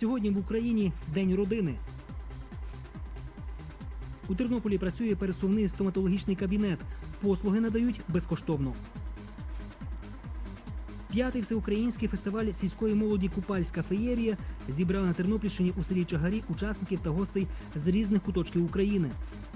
Сьогодні в Україні День родини. У Тернополі працює пересувний стоматологічний кабінет. Послуги надають безкоштовно. П'ятий всеукраїнський фестиваль сільської молоді Купальська феєрія зібрав на Тернопільщині у селі Чагарі учасників та гостей з різних куточків України. –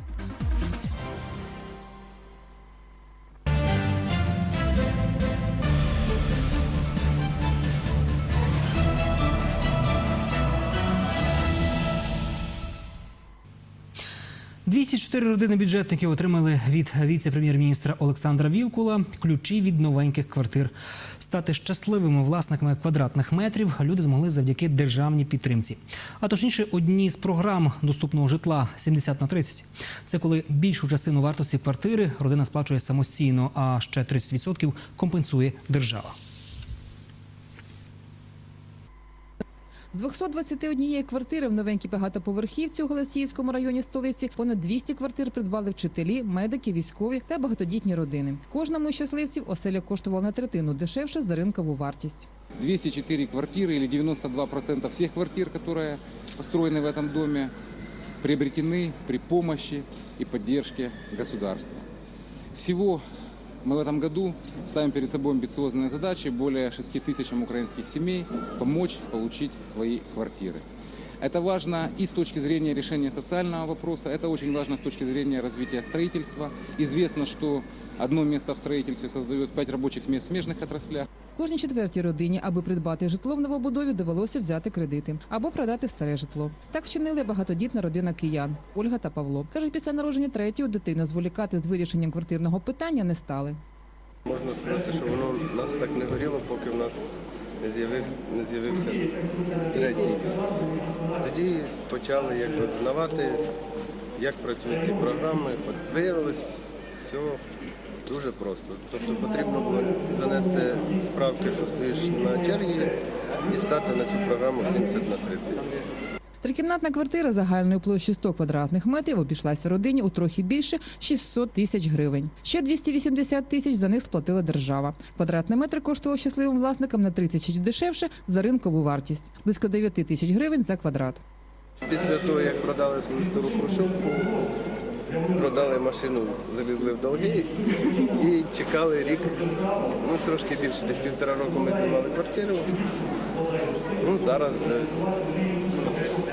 204 родини бюджетників отримали від віце-прем'єр-міністра Олександра Вілкула ключі від новеньких квартир. Стати щасливими власниками квадратних метрів люди змогли завдяки державній підтримці. А точніше, одній з програм доступного житла 70 на 30. Це коли більшу частину вартості квартири родина сплачує самостійно, а ще 30% компенсує держава. З 221 квартири в новенькій багатоповерхівці у Голосіївському районі столиці понад 200 квартир придбали вчителі, медики, військові та багатодітні родини. Кожному із щасливців оселя коштувала на третину дешевше за ринкову вартість. 204 квартиры или 92% всех квартир, которые построены в этом доме, приобретены при помощи и поддержке государства. Всего мы в этом году ставим перед собой амбициозные задачи более 6 тысячам украинских семей помочь получить свои квартиры. Это важно и с точки зрения решения социального вопроса, это очень важно с точки зрения развития строительства. Известно, что одно место в строительстве создает 5 рабочих мест в смежных отраслях. Кожній четвертій родині, аби придбати житло в новобудові, довелося взяти кредити або продати старе житло. Так вчинили багатодітна родина киян Ольга та Павло. кажуть, після народження третьої дитини зволікати з вирішенням квартирного питання не стали. Можна сказати, що воно нас так не горіло, поки в нас не з'явив, не з'явився третій. Тоді почали якби знавати, як працюють ці програми. Виявилось все дуже просто. Тобто потрібно було занести справки, що стоїш на черзі, і стати на цю програму 70 на 30. Трикімнатна квартира загальною площею 100 квадратних метрів обійшлася родині у трохи більше 600 тисяч гривень. Ще 280 тисяч за них сплатила держава. Квадратний метр коштував щасливим власникам на 30 тисяч дешевше за ринкову вартість – близько 9 тисяч гривень за квадрат. Після того, як продали свою стару хрущовку, продали машину, залізли в долги і чекали рік, ну трошки більше, десь півтора року ми знімали квартиру. Ну, зараз вже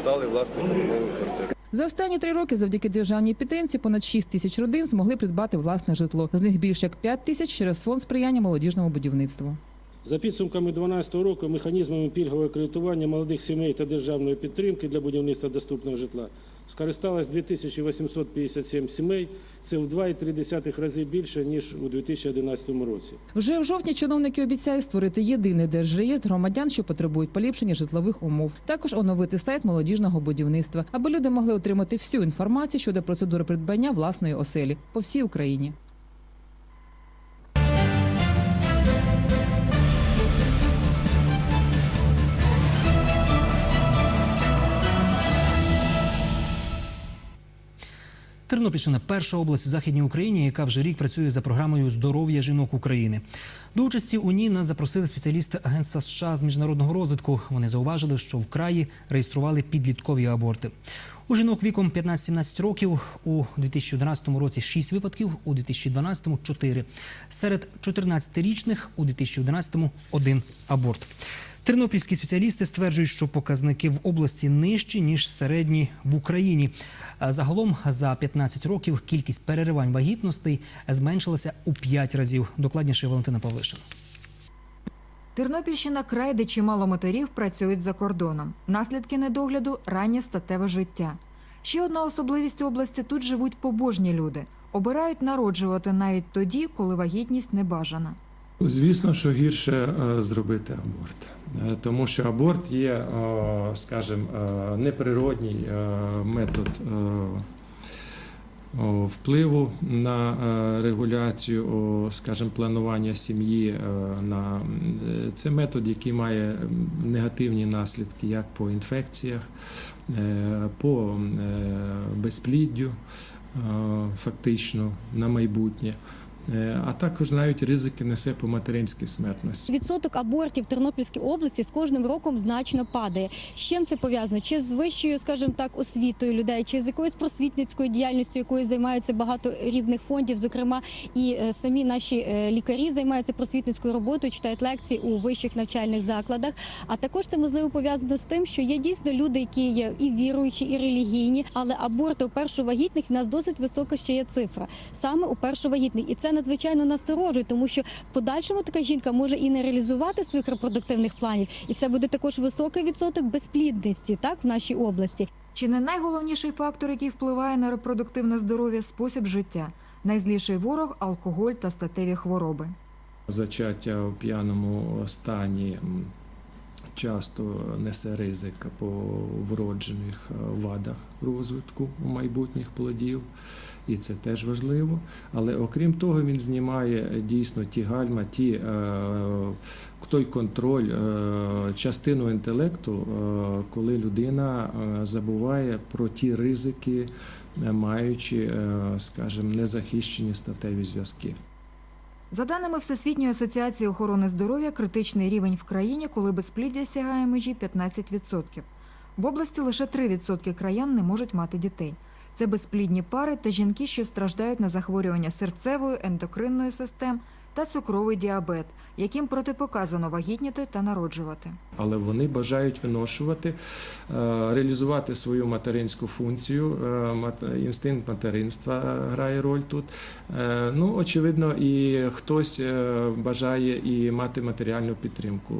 стали власниками нової квартири. За останні три роки завдяки державній підтримці понад 6 тисяч родин змогли придбати власне житло. З них більше як 5 тисяч через фонд сприяння молодіжному будівництву. За підсумками 2012 року механізмами пільгового кредитування молодих сімей та державної підтримки для будівництва доступного житла скористалось 2857 сімей. Це в 2,3 рази більше ніж у 2011 році. Вже в жовтні чиновники обіцяють створити єдиний держреєстр громадян, що потребують поліпшення житлових умов. Також оновити сайт молодіжного будівництва, аби люди могли отримати всю інформацію щодо процедури придбання власної оселі по всій Україні. Тернопільщина перша область в західній Україні, яка вже рік працює за програмою здоров'я жінок України. До участі у ній нас запросили спеціалісти Агентства США з міжнародного розвитку. Вони зауважили, що в краї реєстрували підліткові аборти. У жінок віком 15-17 років у 2011 році 6 випадків, у 2012 – 4. Серед 14-річних у 2011 – 1 аборт. Тернопільські спеціалісти стверджують, що показники в області нижчі ніж середні в Україні. Загалом за 15 років кількість переривань вагітностей зменшилася у 5 разів. Докладніше Валентина Павлишина. Тернопільщина край, де чимало матерів працюють за кордоном. Наслідки недогляду раннє статеве життя. Ще одна особливість області тут живуть побожні люди. Обирають народжувати навіть тоді, коли вагітність не бажана. Звісно, що гірше е, зробити аборт, Е, тому що аборт є, е, скажімо, неприродній метод впливу на регуляцію, скажімо, планування сім'ї. На це метод, який має негативні наслідки як по інфекціях, по безпліддю, фактично на майбутнє. Е, А також навіть ризики несе по материнській смертності. Відсоток абортів в Тернопільській області з кожним роком значно падає. З чим це пов'язано? Чи з вищою, скажімо так, освітою людей, чи з якоюсь просвітницькою діяльністю, якою займаються багато різних фондів, зокрема і е, самі наші е, лікарі займаються просвітницькою роботою, читають лекції у вищих навчальних закладах. А також це можливо пов'язано з тим, що є дійсно люди, які є і віруючі, і релігійні, але аборти у першовагітних в нас досить висока ще є цифра саме у першовагітних, і це надзвичайно насторожує, тому що в подальшому така жінка може і не реалізувати своїх репродуктивних планів, і це буде також високий відсоток безплідності, так в нашій області. Чи не найголовніший фактор, який впливає на репродуктивне здоров'я спосіб життя? Найзліший ворог алкоголь та статеві хвороби. Зачаття в п'яному стані часто несе ризик по вроджених е, вадах розвитку майбутніх плодів, і це теж важливо. Але окрім того, він знімає е, дійсно ті гальма, ті, е, той контроль, е, частину інтелекту, коли людина забуває про ті ризики, маючи, скажімо, незахищені статеві зв'язки. За даними Всесвітньої асоціації охорони здоров'я, критичний рівень в країні, коли безпліддя сягає межі 15%. В області лише 3% краян не можуть мати дітей. Це безплідні пари та жінки, що страждають на захворювання серцевої, ендокринної систем та цукровий діабет, яким протипоказано вагітніти та народжувати. але вони бажають виношувати, е, реалізувати свою материнську функцію. е, Інстинкт материнства грає роль тут. Е, Ну, очевидно, і хтось бажає і мати матеріальну підтримку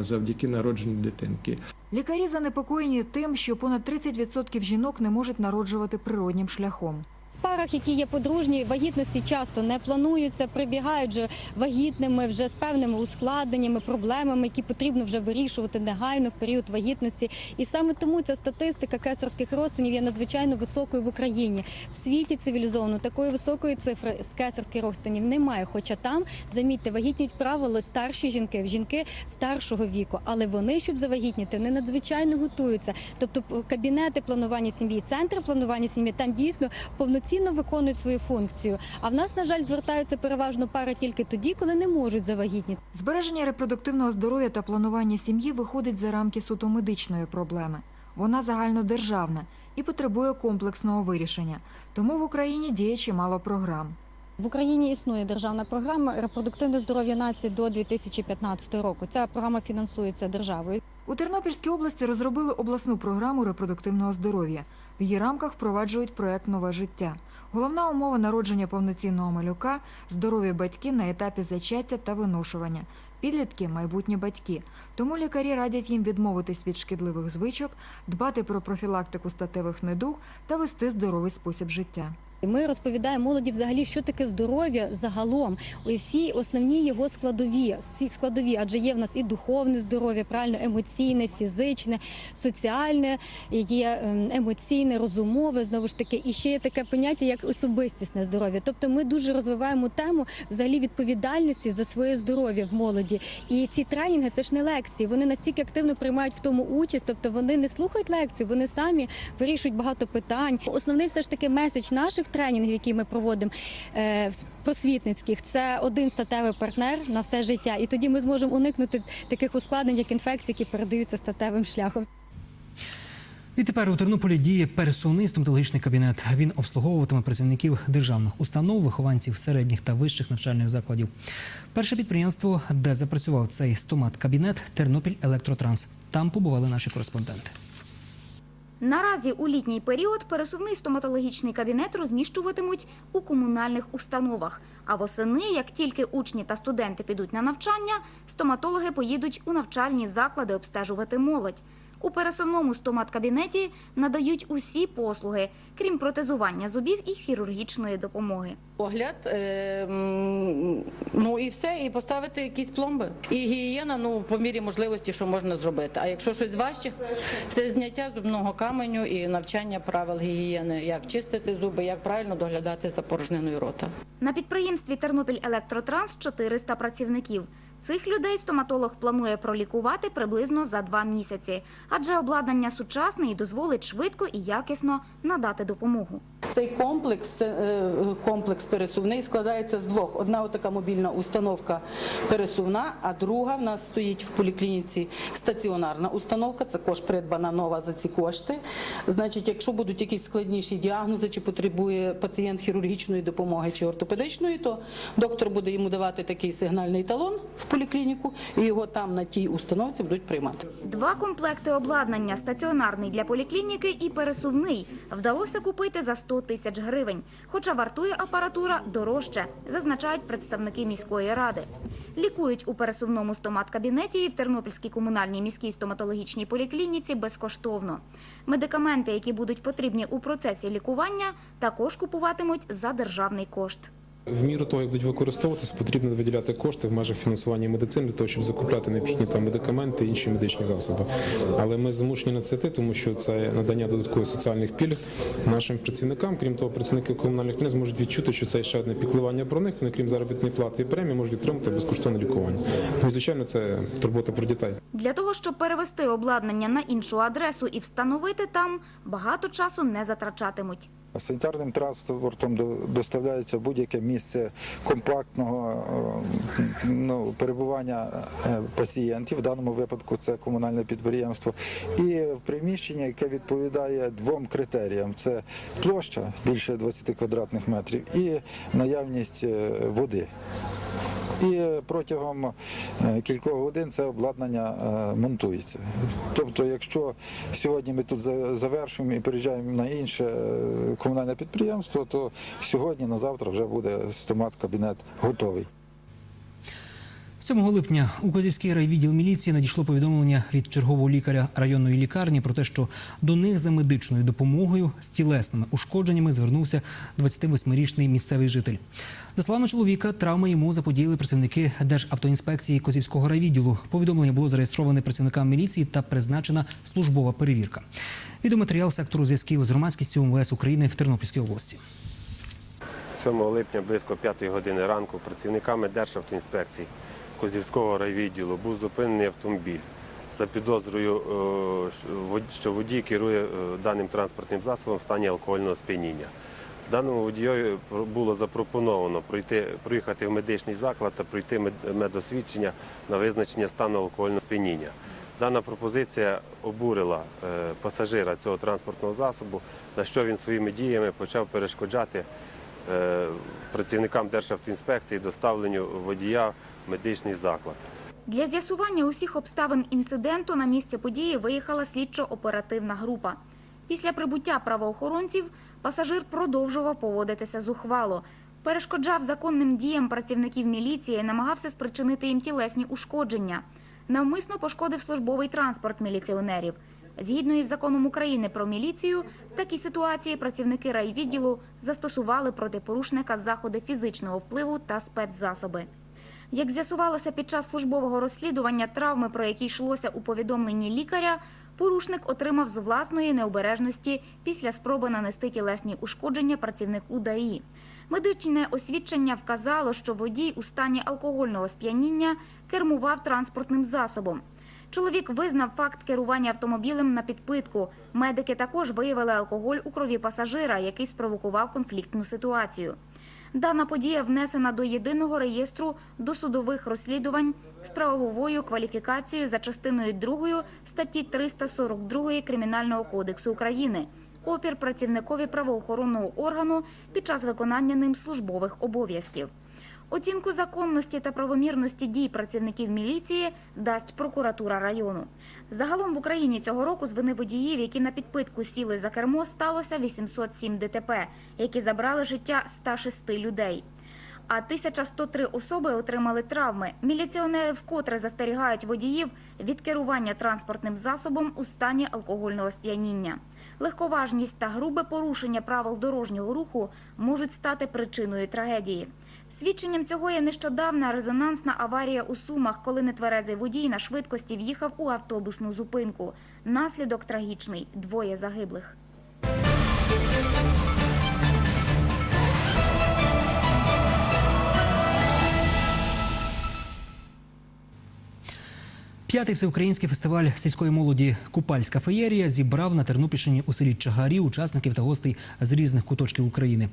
завдяки народженню дитинки. Лікарі занепокоєні тим, що понад 30% жінок не можуть народжувати природнім шляхом. Парах, які є подружні, вагітності часто не плануються, прибігають вже вагітними, вже з певними ускладненнями, проблемами, які потрібно вже вирішувати негайно в період вагітності. І саме тому ця статистика кесарських розтинів є надзвичайно високою в Україні. В світі цивілізовано такої високої цифри з кесарських розтинів немає. Хоча там, замітьте, вагітнюють правило старші жінки, жінки старшого віку. Але вони, щоб завагітніти, вони надзвичайно готуються. Тобто кабінети планування сім'ї, центри планування сім'ї там дійсно повноцінно виконують свою функцію. А в нас, на жаль, звертаються переважно пари тільки тоді, коли не можуть завагітніти. Збереження репродуктивного здоров'я та планування сім'ї виходить за рамки суто медичної проблеми. Вона загальнодержавна і потребує комплексного вирішення. Тому в Україні діє чимало програм. В Україні існує державна програма репродуктивне здоров'я нації до 2015 року. Ця програма фінансується державою. У Тернопільській області розробили обласну програму репродуктивного здоров'я. В її рамках впроваджують проект Нове життя. Головна умова народження повноцінного малюка здорові батьки на етапі зачаття та виношування. Підлітки майбутні батьки. Тому лікарі радять їм відмовитись від шкідливих звичок, дбати про профілактику статевих недуг та вести здоровий спосіб життя. Ми розповідаємо молоді взагалі, що таке здоров'я загалом, всі основні його складові, всі складові, адже є в нас і духовне здоров'я, правильно, емоційне, фізичне, соціальне, є ем, емоційне, розумове, знову ж таки, і ще є таке поняття, як особистісне здоров'я. Тобто ми дуже розвиваємо тему взагалі відповідальності за своє здоров'я в молоді. І ці тренінги це ж не лекції. Вони настільки активно приймають в тому участь, тобто вони не слухають лекцію, вони самі вирішують багато питань. Основний все ж таки меседж наших тренінгів, які ми проводимо е, просвітницьких, це один статевий партнер на все життя. І тоді ми зможемо уникнути таких ускладнень, як інфекції, які передаються статевим шляхом. Відтепер у Тернополі діє пересувний стоматологічний кабінет. Він обслуговуватиме працівників державних установ, вихованців середніх та вищих навчальних закладів. Перше підприємство, де запрацював цей стомат-кабінет – Тернопіль Електротранс. Там побували наші кореспонденти. Наразі у літній період пересувний стоматологічний кабінет розміщуватимуть у комунальних установах. А восени, як тільки учні та студенти підуть на навчання, стоматологи поїдуть у навчальні заклади обстежувати молодь. У пересувному стомат-кабінеті надають усі послуги, крім протезування зубів і хірургічної допомоги. Огляд, е, ну і все, і поставити якісь пломби. І гігієна, ну по мірі можливості, що можна зробити. А якщо щось важче, це зняття зубного каменю і навчання правил гігієни, як чистити зуби, як правильно доглядати за порожниною рота. На підприємстві Тернопіль Електротранс 400 працівників. Цих людей стоматолог планує пролікувати приблизно за два місяці, адже обладнання сучасне і дозволить швидко і якісно надати допомогу. Цей комплекс, е, комплекс пересувний складається з двох. Одна така мобільна установка пересувна, а друга в нас стоїть в поліклініці стаціонарна установка. Це також придбана нова за ці кошти. Значить, якщо будуть якісь складніші діагнози, чи потребує пацієнт хірургічної допомоги чи ортопедичної, то доктор буде йому давати такий сигнальний талон в поліклініку, і його там на тій установці будуть приймати. Два комплекти обладнання стаціонарний для поліклініки і пересувний вдалося купити за 100 тисяч гривень. Хоча вартує апаратура дорожче, зазначають представники міської ради. Лікують у пересувному стомат-кабінеті і в Тернопільській комунальній міській стоматологічній поліклініці безкоштовно. Медикаменти, які будуть потрібні у процесі лікування, також купуватимуть за державний кошт. В міру того, як будуть використовуватися, потрібно виділяти кошти в межах фінансування медицини для того, щоб закупляти необхідні там медикаменти інші медичні засоби. Але ми змушені на це йти, тому що це надання додаткових соціальних пільг нашим працівникам. Крім того, працівники комунальних клінік зможуть відчути, що це ще одне піклування про них. Вони, крім заробітної плати і премії, можуть отримати безкоштовне лікування. Ну звичайно, це турбота про дітей. Для того, щоб перевести обладнання на іншу адресу і встановити там, багато часу не затрачатимуть. Санітарним транспортом до- доставляється будь-яке місце компактного е, ну, перебування е, пацієнтів. В даному випадку це комунальне підприємство, і в приміщення, яке відповідає двом критеріям: це площа більше 20 квадратних метрів і наявність е, води. І протягом е, кількох годин це обладнання е, монтується. Тобто, якщо сьогодні ми тут завершуємо і переїжджаємо на інше е, комунальне підприємство, то сьогодні на завтра вже буде стомат-кабінет готовий. 7 липня у Козівський райвідділ міліції надійшло повідомлення від чергового лікаря районної лікарні про те, що до них за медичною допомогою з тілесними ушкодженнями звернувся 28-річний місцевий житель. За словами чоловіка, травми йому заподіяли працівники Державтоінспекції Козівського райвідділу. Повідомлення було зареєстроване працівникам міліції та призначена службова перевірка. Відеоматеріал сектору зв'язків з громадськістю МВС України в Тернопільській області. 7 липня близько 5 години ранку працівниками Державтоінспекції Козівського райвідділу був зупинений автомобіль за підозрою, е, що водій керує е, даним транспортним засобом в стані алкогольного сп'яніння. Даному водієві було запропоновано пройти, проїхати в медичний заклад та пройти мед- медосвідчення на визначення стану алкогольного сп'яніння. Дана пропозиція обурила е, пасажира цього транспортного засобу, на що він своїми діями почав перешкоджати працівникам Державтоінспекції доставленню водія медичний заклад. Для з'ясування усіх обставин інциденту на місце події виїхала слідчо-оперативна група. Після прибуття правоохоронців пасажир продовжував поводитися зухвало, перешкоджав законним діям працівників міліції, намагався спричинити їм тілесні ушкодження, навмисно пошкодив службовий транспорт міліціонерів. Згідно із законом України про міліцію, в такій ситуації працівники райвідділу застосували проти порушника заходи фізичного впливу та спецзасоби. Як з'ясувалося під час службового розслідування травми, про які йшлося у повідомленні лікаря, порушник отримав з власної необережності після спроби нанести тілесні ушкодження працівнику ДАІ. Медичне освідчення вказало, що водій у стані алкогольного сп'яніння кермував транспортним засобом. Чоловік визнав факт керування автомобілем на підпитку. Медики також виявили алкоголь у крові пасажира, який спровокував конфліктну ситуацію. Дана подія внесена до єдиного реєстру досудових розслідувань з правовою кваліфікацією за частиною 2 статті 342 Кримінального кодексу України. Опір працівникові правоохоронного органу під час виконання ним службових обов'язків. Оцінку законності та правомірності дій працівників міліції дасть прокуратура району. Загалом в Україні цього року з вини водіїв, які на підпитку сіли за кермо, сталося 807 ДТП, які забрали життя 106 людей. А 1103 особи отримали травми. Міліціонери вкотре застерігають водіїв від керування транспортним засобом у стані алкогольного сп'яніння. Легковажність та грубе порушення правил дорожнього руху можуть стати причиною трагедії. Свідченням цього є нещодавна резонансна аварія у Сумах, коли нетверезий водій на швидкості в'їхав у автобусну зупинку. Наслідок трагічний двоє загиблих. П'ятий всеукраїнський фестиваль сільської молоді Купальська феєрія зібрав на Тернопільщині у селі Чагарі учасників та гостей з різних куточків України.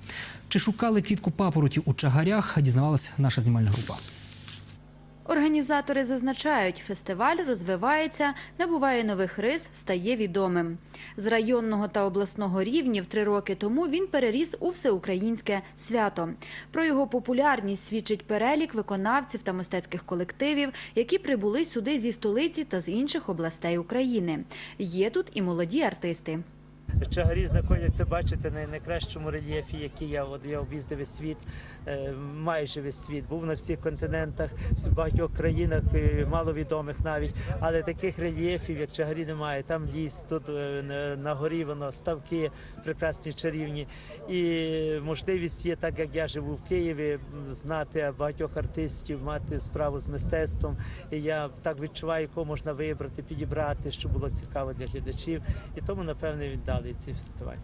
Чи шукали квітку папороті у чагарях? Дізнавалась наша знімальна група. Організатори зазначають, фестиваль розвивається, набуває нових рис, стає відомим. З районного та обласного рівнів три роки тому він переріс у всеукраїнське свято. Про його популярність свідчить перелік виконавців та мистецьких колективів, які прибули сюди зі столиці та з інших областей України. Є тут і молоді артисти. Чагарі знаходяться, бачите, на найкращому рельєфі, який я от я об'їздив світ, майже весь світ, був на всіх континентах, в багатьох країнах, е, маловідомих навіть. Але таких рельєфів, як Чагарі, немає. Там ліс, тут е, на- горі воно ставки прекрасні, чарівні. І можливість є, так як я живу в Києві, знати багатьох артистів, мати справу з мистецтвом. І я так відчуваю, кого можна вибрати, підібрати, щоб було цікаво для глядачів. І тому, напевне, віддали цей фестиваль.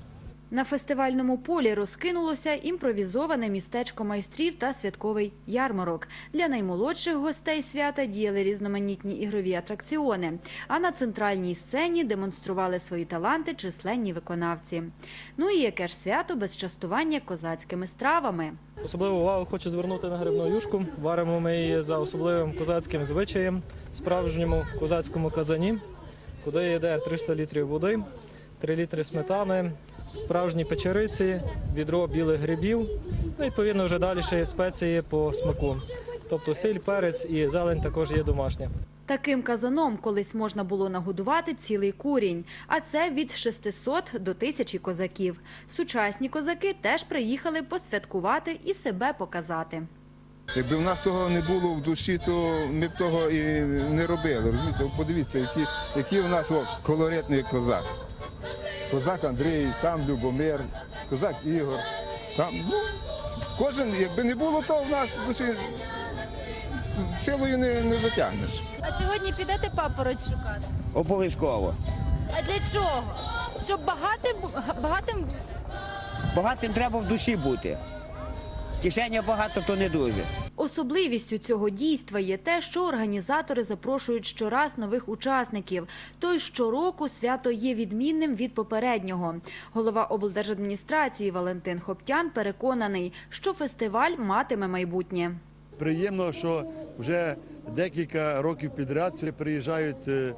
На фестивальному полі розкинулося імпровізоване містечко майстрів та святковий ярмарок. Для наймолодших гостей свята діяли різноманітні ігрові атракціони. А на центральній сцені демонстрували свої таланти численні виконавці. Ну і яке ж свято без частування козацькими стравами. Особливу увагу хочу звернути на грибну юшку. Варимо ми її за особливим козацьким звичаєм, справжньому козацькому казані, куди йде 300 літрів води, 3 літри сметани, справжні печериці, відро білих грибів. Ну, відповідно, вже далі ще є спеції по смаку. Тобто сіль, перець і зелень також є домашня. Таким казаном колись можна було нагодувати цілий курінь, а це від 600 до 1000 козаків. Сучасні козаки теж приїхали посвяткувати і себе показати. Якби в нас того не було в душі, то ми б того і не робили. Розумієте? Подивіться, які, які в нас о, колоритний козак. Козак Андрій, там Любомир, козак Ігор. Там, ну, кожен, якби не було, то в нас душі силою не, не затягнеш. А сьогодні підете папороть шукати? Обов'язково. А для чого? Щоб багатим багатим Багатим треба в душі бути. Кишеня багато, то не дуже. Особливістю цього дійства є те, що організатори запрошують щораз нових учасників. Той щороку свято є відмінним від попереднього. Голова облдержадміністрації Валентин Хоптян переконаний, що фестиваль матиме майбутнє. Приємно, що вже декілька років підряд приїжджають е,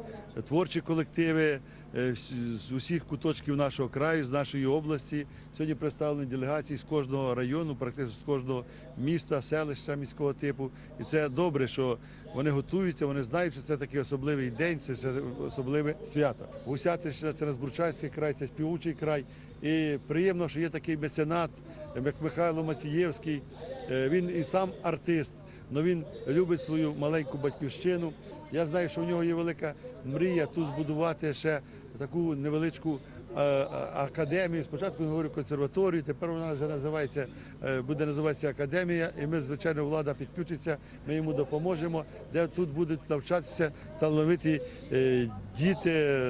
творчі колективи з з усіх куточків нашого краю, з нашої області. Сьогодні представлені делегації з кожного району, практично з кожного міста, селища міського типу. І це добре, що вони готуються, вони знають, що це такий особливий день, це особливе свято. Гусятища це Розбурчацький край, це співучий край. І приємно, що є такий меценат, як Михайло Мацієвський. Е, Він і сам артист, але він любить свою маленьку батьківщину. Я знаю, що в нього є велика мрія тут збудувати ще таку невеличку е, е, академію. Спочатку говорю консерваторію, тепер вона вже називається, буде називатися академія. І ми, звичайно, влада підключиться, ми йому допоможемо, де тут будуть навчатися талановиті е, діти е,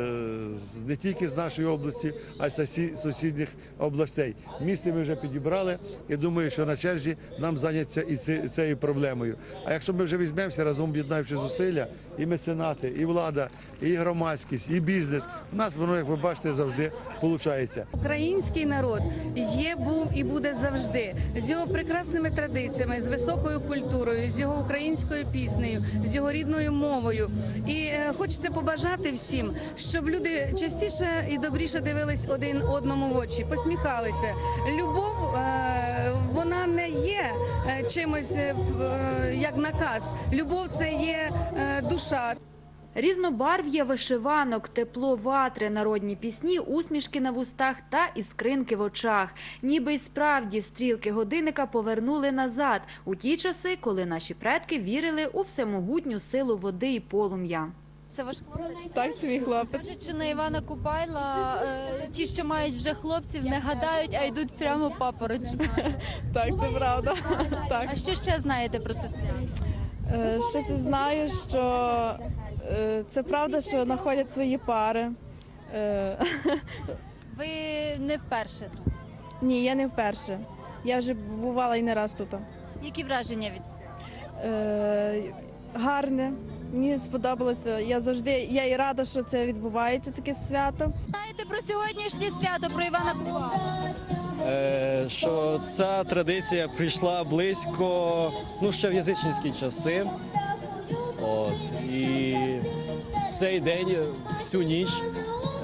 не тільки з нашої області, а й сусідніх областей. Місце ми вже підібрали. і думаю, що на черзі нам зайняться і цією проблемою. А якщо ми вже візьмемося разом, об'єднаючи зусилля, і меценати, і влада, і громадськість, і бізнес, у нас воно, як ви бачите, завжди виходить. Український народ є, був і буде завжди з його прекрасними традиціями, з високою культурою, з його українською піснею, з його рідною мовою. І е, хочеться побажати всім, щоб люди частіше і добріше дивились один одному в очі, посміхалися. Любов е, вона не є е, чимось як наказ. Любов це є душа. Різнобарв'я вишиванок, тепло ватри, народні пісні, усмішки на вустах та іскринки в очах. Ніби й справді стрілки годинника повернули назад у ті часи, коли наші предки вірили у всемогутню силу води і полум'я. Це ваш хлопець? Так, це мій хлопець. Кажуть, на Івана Купайла е, ті, що мають вже хлопців, не гадають, а йдуть прямо папороч. Так, це правда. Так. А що ще знаєте про це свято? Е, Ще ти знаєш, що це правда, що знаходять свої пари. Е, Ви не вперше тут. Ні, я не вперше. Я вже бувала і не раз тут. Які враження від? Е, Гарне, Мені сподобалося. Я завжди я і рада, що це відбувається таке свято. Знаєте про сьогоднішнє свято про Івана Купала? Е, що ця традиція прийшла близько, ну ще в язичницькі часи. От, і в цей день, в цю ніч,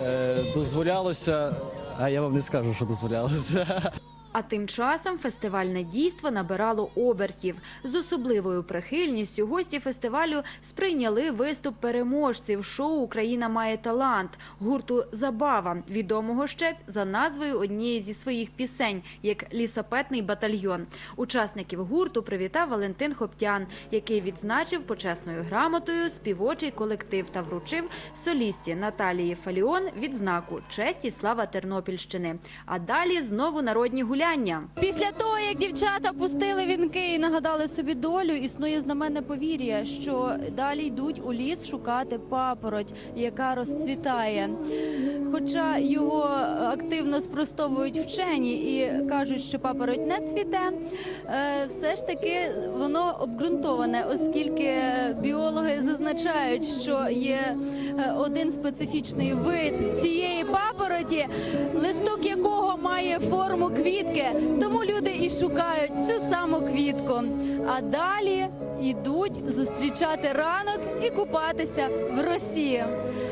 е, дозволялося, а я вам не скажу, що дозволялося. А тим часом фестивальне дійство набирало обертів. З особливою прихильністю гості фестивалю сприйняли виступ переможців шоу Україна має талант гурту Забава, відомого ще за назвою однієї зі своїх пісень, як лісапетний батальйон. Учасників гурту привітав Валентин Хоптян, який відзначив почесною грамотою співочий колектив та вручив солісті Наталії Фаліон відзнаку честь і слава Тернопільщини. А далі знову народні гуляння. Після того, як дівчата пустили вінки і нагадали собі долю, існує знаменне повір'я, що далі йдуть у ліс шукати папороть, яка розцвітає. Хоча його активно спростовують вчені і кажуть, що папороть не цвіте, е, все ж таки воно обґрунтоване, оскільки біологи зазначають, що є е, один специфічний вид цієї папороті, має форму квітки. Тому люди і шукають цю саму квітку. А далі йдуть зустрічати ранок і купатися в росі.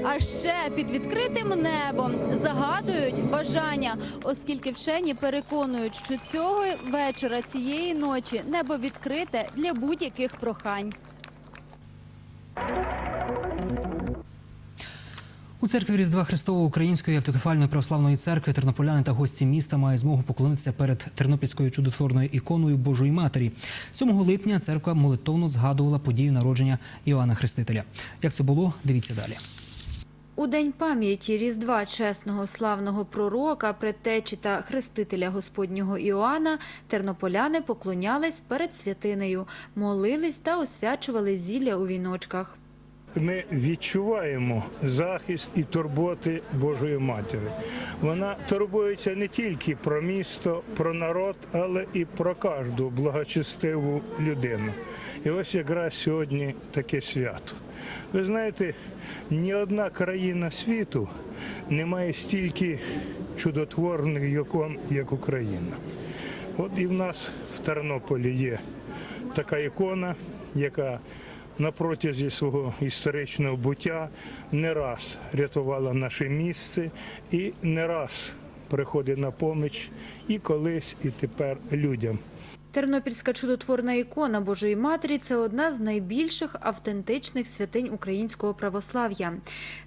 А ще під відкритим небом загадують бажання, оскільки вчені переконують, що цього вечора цієї ночі небо відкрите для будь-яких прохань. У церкві Різдва Христового Української автокефальної православної церкви тернополяни та гості міста мають змогу поклонитися перед тернопільською чудотворною іконою Божої Матері. 7 липня церква молитовно згадувала подію народження Іоанна Хрестителя. Як це було? Дивіться далі. У день пам'яті Різдва чесного славного пророка, предтечі та хрестителя Господнього Іоанна тернополяни поклонялись перед святинею, молились та освячували зілля у віночках. Ми відчуваємо захист і турботи Божої Матері. Вона турбується не тільки про місто, про народ, але і про кожну благочестиву людину. І ось якраз сьогодні таке свято. Ви знаєте, ні одна країна світу не має стільки чудотворних ікон, як Україна. От і в нас в Тернополі є така ікона, яка на протязі свого історичного буття не раз рятувала наше місце і не раз приходить на поміч і колись, і тепер людям. Тернопільська чудотворна ікона Божої Матері це одна з найбільших автентичних святинь українського православ'я.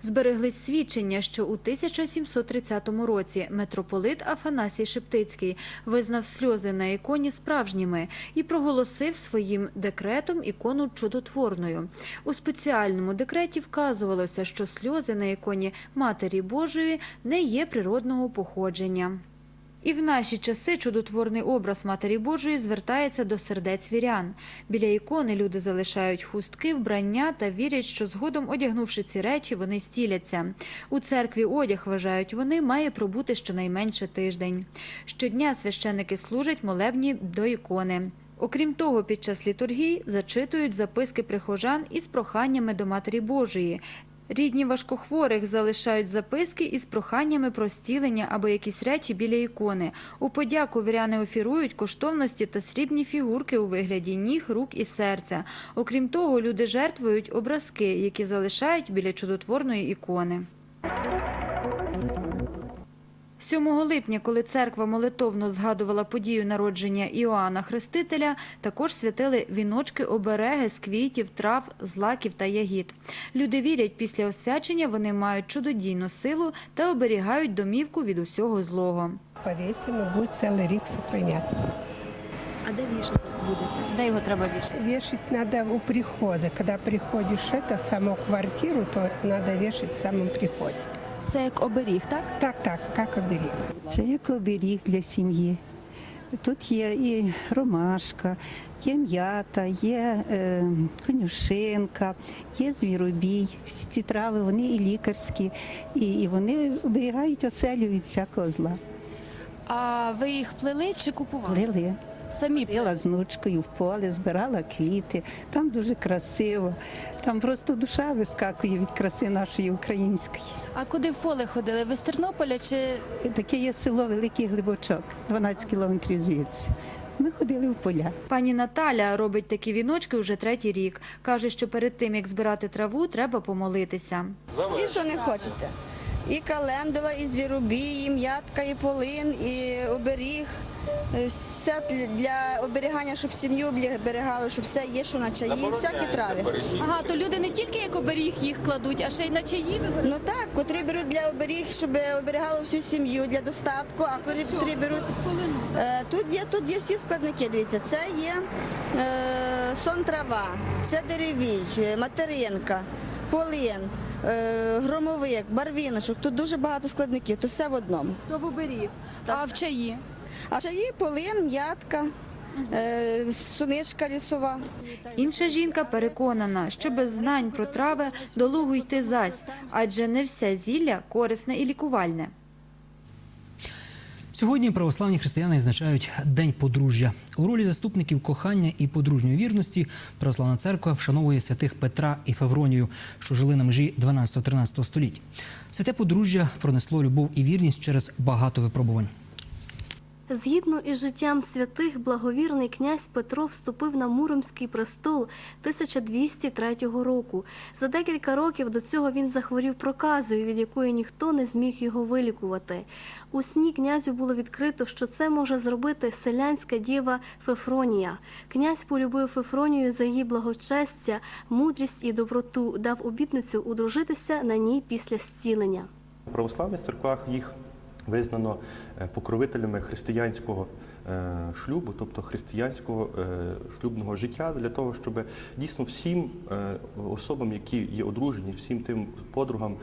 Збереглись свідчення, що у 1730 році митрополит Афанасій Шептицький визнав сльози на іконі справжніми і проголосив своїм декретом ікону чудотворною. У спеціальному декреті вказувалося, що сльози на іконі Матері Божої не є природного походження. І в наші часи чудотворний образ Матері Божої звертається до сердець вірян. Біля ікони люди залишають хустки, вбрання та вірять, що згодом, одягнувши ці речі, вони стіляться. У церкві одяг, вважають вони, має пробути щонайменше тиждень. Щодня священники служать молебні до ікони. Окрім того, під час літургій зачитують записки прихожан із проханнями до Матері Божої. Рідні важкохворих залишають записки із проханнями про стілення або якісь речі біля ікони. У подяку віряни офірують коштовності та срібні фігурки у вигляді ніг, рук і серця. Окрім того, люди жертвують образки, які залишають біля чудотворної ікони. 7 липня, коли церква молитовно згадувала подію народження Іоанна Хрестителя, також святили віночки обереги з квітів, трав, злаків та ягід. Люди вірять, після освячення вони мають чудодійну силу та оберігають домівку від усього злого. Повесим и будет целый рік сохраняться. А де вішати будете? Де його треба вішати? Вешать надо у прихода. Когда приходишь это, в саму квартиру, то надо вешать в самом приходе. Це як оберіг, так? Так, так, як оберіг. Це як оберіг для сім'ї. Тут є і ромашка, є м'ята, є е, конюшинка, є звіробій. Всі ці трави вони і лікарські, і, і вони оберігають оселю від всякого зла. А ви їх плели чи купували? Плели. Самі Ходила з внучкою в поле, збирала квіти. Там дуже красиво. Там просто душа вискакує від краси нашої української. А куди в поле ходили? Ви з Тернополя чи Таке є село Великий Глибочок, 12 кілометрів звідси. Ми ходили в поля. Пані Наталя робить такі віночки вже третій рік. Каже, що перед тим як збирати траву, треба помолитися. Всі, що не хочете. І календула, і звіробій, і м'ятка, і полин, і оберіг. Е, Все для оберігання, щоб сім'ю оберігали, щоб все є, що на чаї, всякі трави. Ага, то люди не тільки як оберіг їх кладуть, а ще й на чаї ви Ну так, котрі беруть для оберіг, щоб оберігали всю сім'ю для достатку, а котрі беруть. Е, Тут є, тут є всі складники. Дивіться, це є е, сон трава, це деревій, е, материнка, полин, е, громовик, барвіночок. Тут дуже багато складників, то все в одному. То в оберіг. А в чаї? А ще є полин, м'ятка, е, суничка лісова. Інша жінка переконана, що без знань про трави до лугу йти зась, адже не все зілля корисне і лікувальне. Сьогодні православні християни відзначають День подружжя. У ролі заступників кохання і подружньої вірності православна церква вшановує святих Петра і Февронію, що жили на межі 12-13 століть. Святе подружжя пронесло любов і вірність через багато випробувань. Згідно із життям святих, благовірний князь Петро вступив на Муромський престол 1203 року. За декілька років до цього він захворів проказою, від якої ніхто не зміг його вилікувати. У сні князю було відкрито, що це може зробити селянська діва Фефронія. Князь полюбив Фефронію за її благочестя, мудрість і доброту, дав обітницю одружитися на ній після зцілення. Православних церквах їх визнано е, покровителями християнського е, шлюбу, тобто християнського е, шлюбного життя, для того, щоб дійсно всім особам, які є одружені, всім тим подругам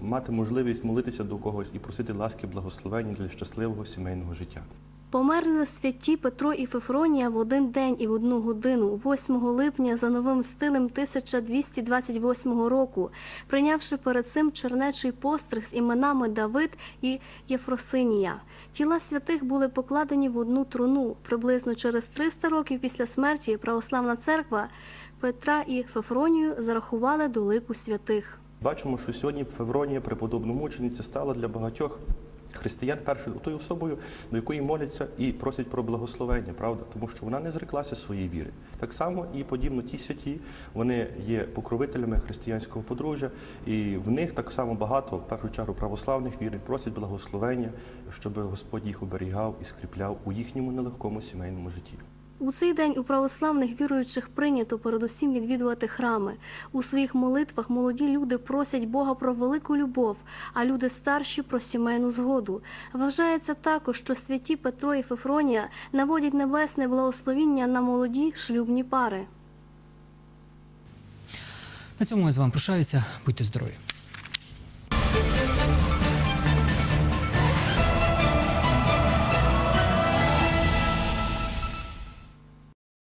мати можливість молитися до когось і просити ласки благословення для щасливого сімейного життя. Померли святі Петро і Фефронія в один день і в одну годину, 8 липня за новим стилем 1228 року, прийнявши перед цим чернечий постриг з іменами Давид і Єфросинія. Тіла святих були покладені в одну труну. Приблизно через 300 років після смерті православна церква Петра і Фефронію зарахували до лику святих. Бачимо, що сьогодні Февронія, преподобна мучениця, стала для багатьох християн першою тою особою, до якої моляться і просять про благословення, правда, тому що вона не зреклася своєї віри. Так само і подібно ті святі, вони є покровителями християнського подружжя, і в них так само багато, в першу чергу, православних вірень просять благословення, щоб Господь їх оберігав і скріпляв у їхньому нелегкому сімейному житті. У цей день у православних віруючих прийнято передусім відвідувати храми. У своїх молитвах молоді люди просять Бога про велику любов, а люди старші про сімейну згоду. Вважається також, що святі Петро і Фефронія наводять небесне благословіння на молоді шлюбні пари. На цьому я з вами прощаюся. Будьте здорові.